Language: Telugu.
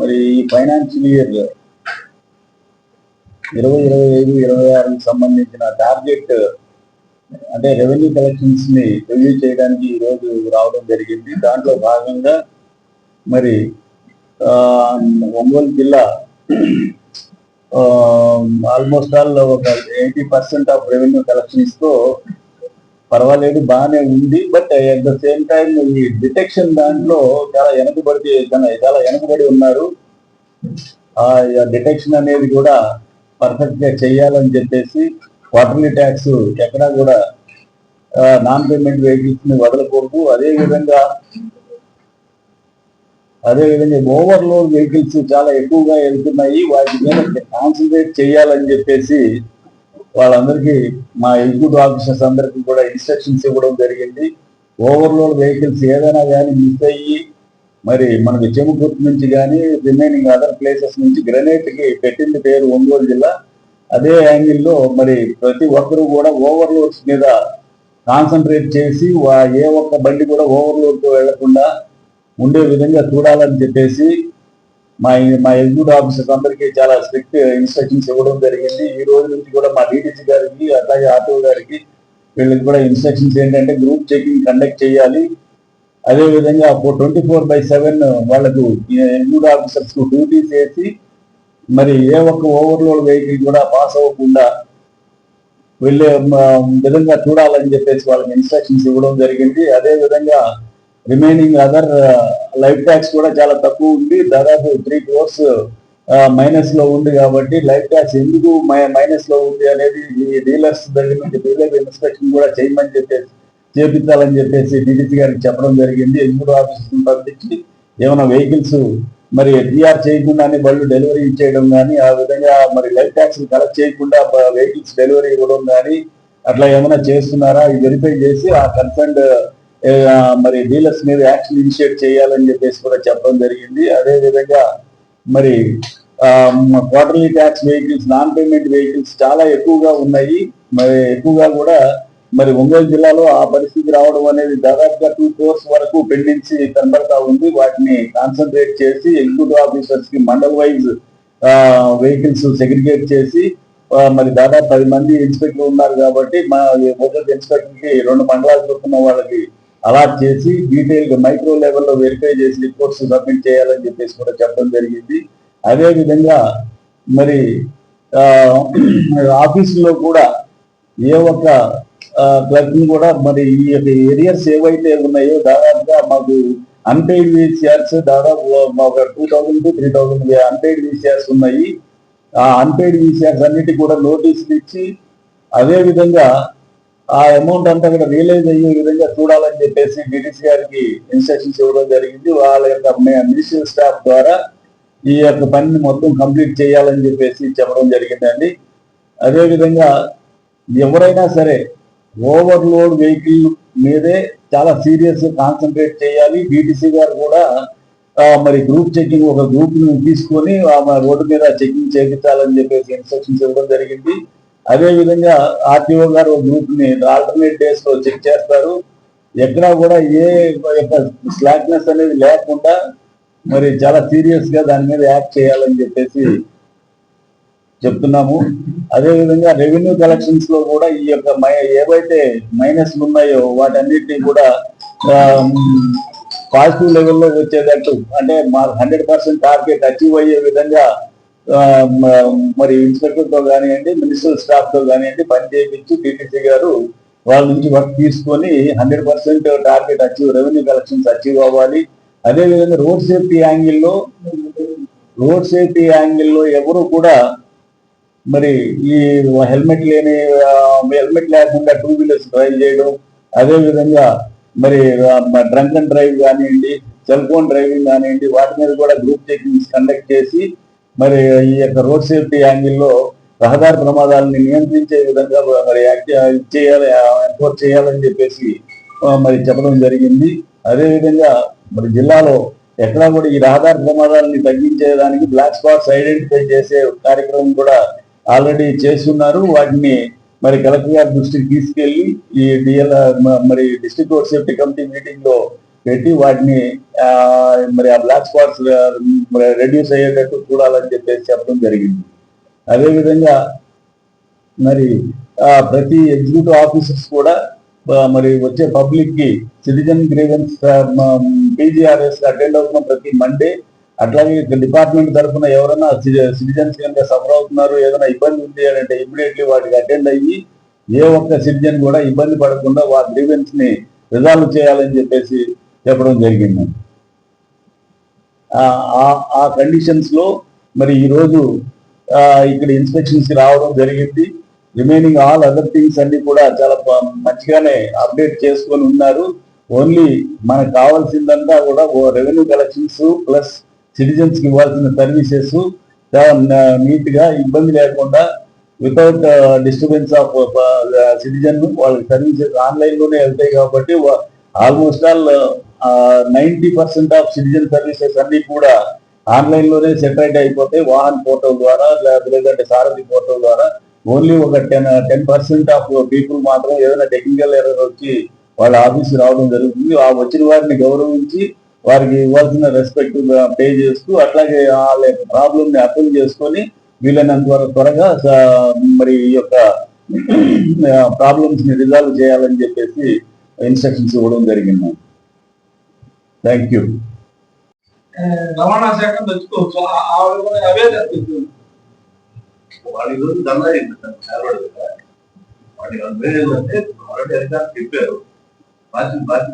మరి ఈ ఫైనాన్షియల్ ఇయర్ ఇరవై ఇరవై ఐదు ఇరవై ఆరుకి సంబంధించిన టార్గెట్ అంటే రెవెన్యూ కలెక్షన్స్ని రివ్యూ చేయడానికి ఈ రోజు రావడం జరిగింది. దాంట్లో భాగంగా మరి ఒంగోలు జిల్లా ఆల్మోస్ట్ ఆల్ ఒక ఎయిటీ పర్సెంట్ ఆఫ్ రెవెన్యూ కలెక్షన్స్తో పర్వాలేదు బాగానే ఉంది. But at the same time ఈ డిటెక్షన్ దాంట్లో చాలా వెనకబడి చాలా చాలా వెనకబడి ఉన్నారు. ఆ డిటెక్షన్ అనేది కూడా పర్ఫెక్ట్గా చేయాలని చెప్పేసి క్వార్టర్లీ ట్యాక్స్ ఎక్కడా కూడా నాన్ పేమెంట్ వెహికల్స్ని వదలకూడదు. అదే విధంగా అదే విధంగా ఓవర్లోడ్ వెహికల్స్ చాలా ఎక్కువగా వెళ్తున్నాయి. వాటి మీద కాన్సన్ట్రేట్ చేయాలని చెప్పేసి వాళ్ళందరికీ మా ఎగ్జిక్యూటివ్ ఆఫీసర్స్ అందరికీ కూడా ఇన్స్ట్రక్షన్స్ ఇవ్వడం జరిగింది. ఓవర్లోడ్ వెహికల్స్ ఏదైనా కానీ మిస్ అయ్యి మరి మనకి చెముకుర్తి నుంచి కానీ రిమైనింగ్ అదర్ ప్లేసెస్ నుంచి గ్రనేట్కి పెట్టింది పేరు ఒంగోలు జిల్లా. అదే యాంగిల్లో మరి ప్రతి ఒక్కరూ కూడా ఓవర్లోడ్స్ మీద కాన్సన్ట్రేట్ చేసి ఏ ఒక్క బండి కూడా ఓవర్లోడ్తో వెళ్ళకుండా ఉండే విధంగా చూడాలని చెప్పేసి మా మా ఎగ్జిక్యూటివ్ ఆఫీసర్స్ అందరికీ చాలా స్ట్రిక్ట్ ఇన్స్ట్రక్షన్స్ ఇవ్వడం జరిగింది. ఈ రోజు నుంచి కూడా మా డీటీసీ గారికి అట్లాగే ఆటో గారికి వీళ్ళకి కూడా ఇన్స్ట్రక్షన్స్ ఏంటంటే గ్రూప్ చెకింగ్ కండక్ట్ చేయాలి. అదే విధంగా ట్వంటీ ఫోర్ బై సెవెన్ వాళ్ళకు ఎగ్జిక్యూటివ్ ఆఫీసర్స్కు డ్యూటీ చేసి మరి ఏ ఒక్క ఓవర్లోడ్ వెహికల్ కూడా పాస్ అవ్వకుండా వెళ్ళే విధంగా చూడాలని చెప్పేసి వాళ్ళకి ఇన్స్ట్రక్షన్స్ ఇవ్వడం జరిగింది. అదే విధంగా రిమైనింగ్ అదర్ లైఫ్ ట్యాక్స్ కూడా చాలా తక్కువ ఉంది. దాదాపు త్రీ క్రోర్స్ మైనస్లో ఉంది కాబట్టి లైఫ్ ట్యాక్స్ ఎందుకు మైనస్లో ఉంది అనేది ఈ డీలర్స్ దగ్గర నుంచి డీలర్ ఇన్స్పెక్షన్ కూడా చేయమని చెప్పేసి చేపించాలని చెప్పేసి డీడీసీ గారికి చెప్పడం జరిగింది. ఎగ్జిక్యూటివ్ ఆఫీసర్ పంపించి ఏమైనా వెహికల్స్ మరి టీఆర్ చేయకుండానే బళ్ళు డెలివరీ ఇచ్చేయడం కానీ ఆ విధంగా మరి లైఫ్ ట్యాక్స్ కలెక్ట్ చేయకుండా వెహికల్స్ డెలివరీ ఇవ్వడం కానీ అట్లా ఏమైనా చేస్తున్నారా? ఇది వెరిఫై చేసి ఆ కన్సర్న్ మరి డీలర్స్ మీద యాక్షన్ ఇనిషియేట్ చేయాలని చెప్పేసి కూడా చెప్పడం జరిగింది. అదే విధంగా మరి quarterly tax vehicles non payment vehicles చాలా ఎక్కువగా ఉన్నాయి. మరి ఎక్కువగా కూడా మరి ఒంగోలు జిల్లాలో ఆ పరిస్థితి రావడం అనేది దాదాపుగా టూ క్రోర్స్ వరకు పెండించి కనబడతా ఉంది. వాటిని కాన్సన్ట్రేట్ చేసి ఎగ్జిక్యూటివ్ ఆఫీసర్స్కి మండల్ వైజ్ వెహికల్స్ సెగ్రిగేట్ చేసి మరి దాదాపు పది మంది ఇన్స్పెక్టర్ ఉన్నారు కాబట్టి మా ఒక్కొక్క ఇన్స్పెక్టర్కి రెండు మండలాలు చూస్తున్న వాళ్ళకి అలాట్ చేసి డీటెయిల్గా మైక్రో లెవెల్లో వెరిఫై చేసి రిపోర్ట్స్ సబ్మిట్ చేయాలని చెప్పేసి కూడా చెప్పడం జరిగింది. అదేవిధంగా మరి ఆఫీసులో కూడా ఏ ఒక్క క్లర్క్ కూడా మరి ఈ యొక్క ఏరియాస్ ఏవైతే ఉన్నాయో దాదాపుగా మాకు అన్పెయిడ్ వీసీఆర్స్ దాదాపు ఒక two thousand to three thousand unpaid VCRs ఉన్నాయి. ఆ అన్పెయిడ్ వీసీఆర్స్ అన్నిటి కూడా నోటీసులు ఇచ్చి అదే విధంగా ఆ అమౌంట్ అంతా కూడా రియలైజ్ అయ్యే విధంగా చూడాలని చెప్పేసి డిటిసి గారికి ఇన్స్ట్రక్షన్స్ ఇవ్వడం జరిగింది. వాళ్ళ యొక్క మినిస్ట్రియల్ స్టాఫ్ ద్వారా ఈ యొక్క పనిని మొత్తం కంప్లీట్ చేయాలని చెప్పేసి చెప్పడం జరిగిందండి. అదేవిధంగా ఎవరైనా సరే ఓవర్లోడ్ వెహికల్ మీదే చాలా సీరియస్ కాన్సన్ట్రేట్ చేయాలి. బీటీసీ గారు కూడా మరి గ్రూప్ చెకింగ్ ఒక గ్రూప్ తీసుకొని రోడ్డు మీద చెకింగ్ చేయించాలని చెప్పేసి ఇన్స్ట్రక్షన్స్ ఇవ్వడం జరిగింది. అదే విధంగా ఆర్టీఓ గారు గ్రూప్ని ఆల్టర్నేట్ డేస్లో చెక్ చేస్తారు. ఎక్కడా కూడా ఏ యొక్క స్లాక్నెస్ అనేది లేకుండా మరి చాలా సీరియస్గా దాని మీద యాక్ట్ చేయాలని చెప్పేసి చెప్తున్నాము. అదే విధంగా రెవెన్యూ కలెక్షన్స్లో కూడా ఈ యొక్క మై- ఏవైతే మైనస్ ఉన్నాయో వాటన్నిటిని కూడా పాజిటివ్ లెవెల్లో వచ్చేటట్టు అంటే మా హండ్రెడ్ పర్సెంట్ టార్గెట్ అచీవ్ అయ్యే విధంగా మరి ఇన్స్పెక్టర్తో కానివ్వండి మినిస్టర్ స్టాఫ్తో కానివ్వండి పని చేయించి టీటీసీ గారు వాళ్ళ నుంచి వర్క్ తీసుకొని hundred percent target achieve revenue collections achieve అవ్వాలి. అదేవిధంగా రోడ్ సేఫ్టీ యాంగిల్లో రోడ్ సేఫ్టీ యాంగిల్లో ఎవరు కూడా మరి ఈ హెల్మెట్ లేని హెల్మెట్ లేకుండా టూ వీలర్స్ డ్రైవ్ చేయడం అదేవిధంగా మరి డ్రంక్ అండ్ డ్రైవ్ కానివ్వండి సెల్ ఫోన్ డ్రైవింగ్ కానివ్వండి వాటి మీద కూడా గ్రూప్ చెకింగ్స్ కండక్ట్ చేసి మరి ఈ యొక్క రోడ్ సేఫ్టీ యాంగిల్లో రహదారి ప్రమాదాలని నియంత్రించే విధంగా మరి యాక్ట్ చేయాలి ఎన్ఫోర్స్ చేయాలని చెప్పేసి మరి చెప్పడం జరిగింది. అదేవిధంగా మరి జిల్లాలో ఎక్కడా కూడా ఈ రహదారి ప్రమాదాలని తగ్గించేదానికి బ్లాక్ స్పాట్స్ ఐడెంటిఫై చేసే కార్యక్రమం కూడా ఆల్రెడీ చేస్తున్నారు. వాటిని మరి కలెక్టర్ గారి దృష్టికి తీసుకెళ్ళి ఈ డిఎల్ మరి డిస్ట్రిక్ట్ రోడ్ సేఫ్టీ కమిటీ మీటింగ్లో పెట్టి వాటిని మరి ఆ బ్లాక్ స్పాట్స్ రెడ్యూస్ అయ్యేటట్టు చూడాలని చెప్పేసి చెప్పడం జరిగింది. అదేవిధంగా మరి ప్రతి ఎగ్జిక్యూటివ్ ఆఫీసర్స్ కూడా మరి వచ్చే పబ్లిక్కి సిటిజన్ గ్రీవెన్స్ పీజీఆర్ఎస్ అటెండ్ అవుతున్న ప్రతి మండే అట్లాగే డిపార్ట్మెంట్ తరఫున ఎవరైనా సిటిజన్స్ కనుక సఫర్ అవుతున్నారు ఏదైనా ఇబ్బంది ఉంది అని అంటే ఇమీడియట్లీ వాటికి అటెండ్ అయ్యి ఏ ఒక్క సిటిజన్ కూడా ఇబ్బంది పడకుండా వారి గ్రీవెన్స్ని రిజాల్వ్ చేయాలని చెప్పేసి చెప్పడం జరిగింది. ఆ- ఆ- మరి ఈరోజు ఇక్కడ ఇన్స్పెక్షన్స్కి రావడం జరిగింది. రిమైనింగ్ ఆల్ అదర్ థింగ్స్ అన్ని కూడా చాలా మంచిగానే అప్డేట్ చేసుకొని ఉన్నారు. ఓన్లీ మనకు కావాల్సిందంతా కూడా రెవెన్యూ కలెక్షన్స్ ప్లస్ సిటిజన్స్కి ఇవ్వాల్సిన సర్వీసెస్ నీట్గా ఇబ్బంది లేకుండా వితౌట్ డిస్టర్బెన్స్ ఆఫ్ సిటిజన్ వాళ్ళకి సర్వీసెస్ ఆన్లైన్లోనే వెళ్తాయి కాబట్టి almost all ninety percent of citizen services అన్ని కూడా ఆన్లైన్లోనే సెపరేట్ అయిపోతాయి వాహన్ పోర్టల్ ద్వారా లేదంటే సారథి పోర్టల్ ద్వారా ఓన్లీ ఒక ten ten percent of people మాత్రం ఏదైనా టెక్నికల్ ఎర్రర్ వచ్చి వాళ్ళ ఆఫీస్ రావడం జరుగుతుంది. ఆ వచ్చిన వారిని గౌరవించి వారికి ఇవ్వాల్సిన రెస్పెక్ట్ పే చేస్తూ అట్లాగే వాళ్ళ యొక్క ప్రాబ్లమ్ని అర్థం చేసుకొని వీలైనంత వరకు త్వరగా మరి ఈ యొక్క ప్రాబ్లమ్స్ని రిజాల్వ్ చేయాలని చెప్పేసి ఇన్స్ట్రక్షన్స్ ఇవ్వడం జరిగింది. థ్యాంక్ యూ రవాణా శాఖ తెచ్చుకోవచ్చు అవే తెచ్చుకోవచ్చు వాడి గురించి చేస్తారు చాలా వాడి చెప్పారు. బాధ్యత బాధ్యత